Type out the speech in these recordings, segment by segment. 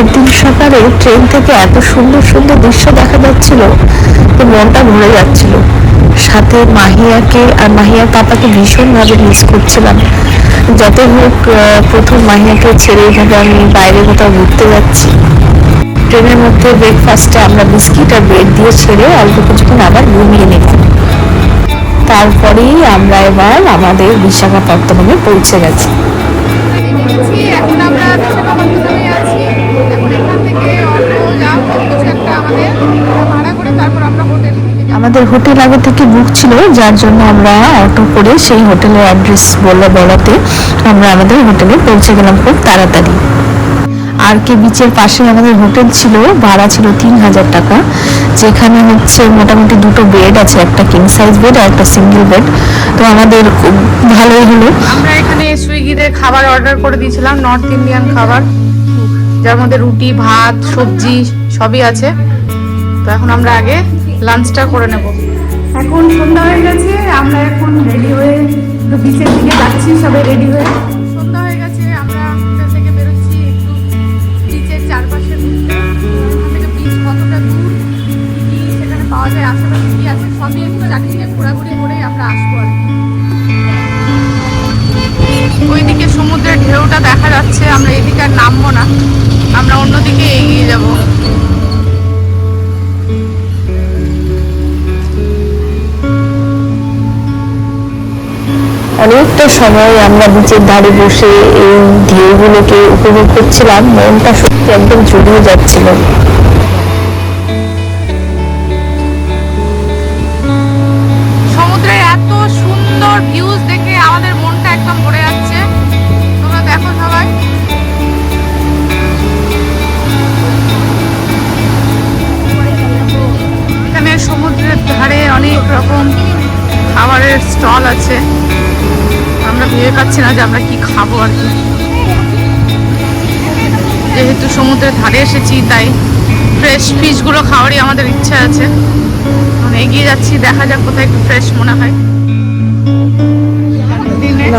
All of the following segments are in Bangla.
অন্ধকারে ট্রেন থেকে এত সুন্দর সুন্দর দৃশ্য দেখা যাচ্ছিল তো মনটা ভরে যাচ্ছিল। সাথে মাহিয়াকে আর মাহিয়ার পাপাকে ভীষণভাবে মিস করছিলাম। যাতে হোক প্রথম মাহিয়াকে ছেড়ে এইভাবে আমি বাইরে কোথাও ঘুরতে যাচ্ছি। ট্রেনের মধ্যে ব্রেকফাস্টে আমরা বিস্কিট আর ব্রেড দিয়ে ছেড়ে অল্প কিছুক্ষণ আবার ঘুমিয়ে নিলাম। তারপরেই আমরা এবার আমাদের বিশাখাপত্তনমে পৌঁছে গেছি। আমাদের হোটেল আগে থেকে বুক ছিল, যার জন্য আমরা অটো করে সেই হোটেলের অ্যাড্রেস বলে বলাতে আমরা আমাদের হোটেলে পৌঁছে গেলাম খুব তাড়াতাড়ি। আর কে বিচের পাশে আমাদের হোটেল ছিল, ভাড়া ছিল তিন হাজার টাকা, যেখানে হচ্ছে মোটামুটি দুটো বেড আছে, একটা কিং সাইজ বেড আর একটা সিঙ্গেল বেড তো আমাদের খুব ভালোই হলো। আমরা এখানে সুইগিতে খাবার অর্ডার করে দিয়েছিলাম নর্থ ইন্ডিয়ান খাবার। যার মধ্যে রুটি, ভাত, সবজি, সবই আছে। তো এখন আমরা আগে লাঞ্চটা করে নেব। এখন সন্ধ্যা হয়ে গেছে আমরা এখন রেডি হয়ে একটু বিচের দিকে যাচ্ছি সবাই রেডি হয়ে। সন্ধ্যা হয়ে গেছে আমরা থেকে বেরোচ্ছি একটু বিচের চারপাশে ঘুরতে ওখান থেকে বিচ কতটা দূর কি সেখানে পাওয়া যায় আশেপাশে কি আছে সবই একটু চারিদিকে ঘোরাঘুরি করে আমরা আসব আর কি। ওইদিকে সমুদ্রের ঢেউটা দেখা যাচ্ছে আমরা এদিকে আর নামবো না আমরা অন্যদিকে এগিয়ে যাব। অনেকটা সময় আমরা নিচের ধারে বসে এই ঢেউগুলোকে উপভোগ করছিলাম। মনটা সত্যি একদম জড়িয়ে যাচ্ছিল। সমুদ্রের ধারে অনেক রকম খাবারের স্টল আছে। আমরা ভেবে পাচ্ছি না যে আমরা কি খাব আর কি। যেহেতু সমুদ্রের ধারে এসেছি তাই ফ্রেশ ফিশগুলো খাওয়ারই আমাদের ইচ্ছা আছে। এখন এগিয়ে যাচ্ছি দেখা যাক কোথায় একটু ফ্রেশ মনে হয়।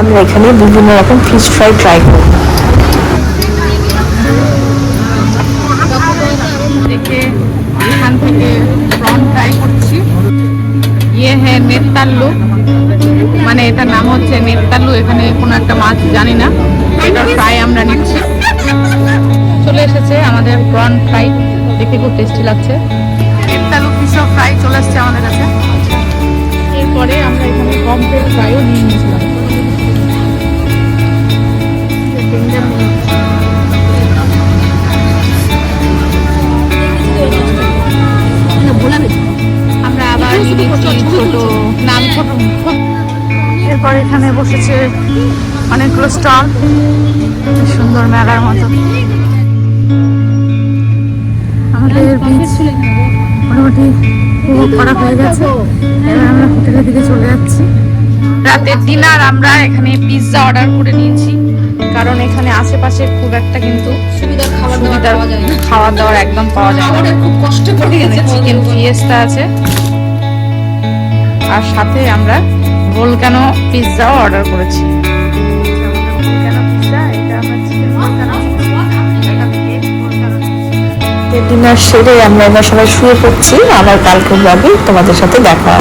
আমরা এখানে বিভিন্ন রকম ফিশ ফ্রাই ট্রাই করব। দেখে এখান থেকে প্রন ট্রাই করছি। ইয়ে হ্যাঁ নেতাল্লু মানে এটার নাম হচ্ছে নেতাল্লু এখানে কোনো একটা মাছ জানি না। এটা ফ্রাই আমরা নিচ্ছি। চলে এসেছে আমাদের প্রন ফ্রাই দেখে খুব টেস্টি লাগছে। নেতালু ফিশ ফ্রাই চলে এসেছে আমাদের কাছে। এরপরে আমরা এখানে কমপ্লেট ফ্রাইও নিয়ে নিয়েছিলাম। আমরা আবার ছোট নাম ছোট। এরপর এখানে বসেছে অনেকগুলো স্টল। সুন্দর মেলার মতো। আমাদের বিচ মোটামুটি উপভোগ করা হয়ে গেছে। এবার আমরা হোটেলের দিকে চলে যাচ্ছি। রাতের ডিনার আমরা এখানে পিৎজা অর্ডার করে নিয়েছি। কারণ এখানে আশেপাশে খুব একটা কিন্তু সুবিধার খাবার সুবিধার খাবার দাবার একদম পাওয়া যায় না। খুব কষ্ট করে চিকেন ফিয়েস্তা আছে। আর সাথে আমরা ভোলকানো পিৎজাও অর্ডার করেছি। ডিনার সেরে আমরা সবাই শুয়ে পড়ছি। আবার কালকে ব্লগে তোমাদের সাথে দেখা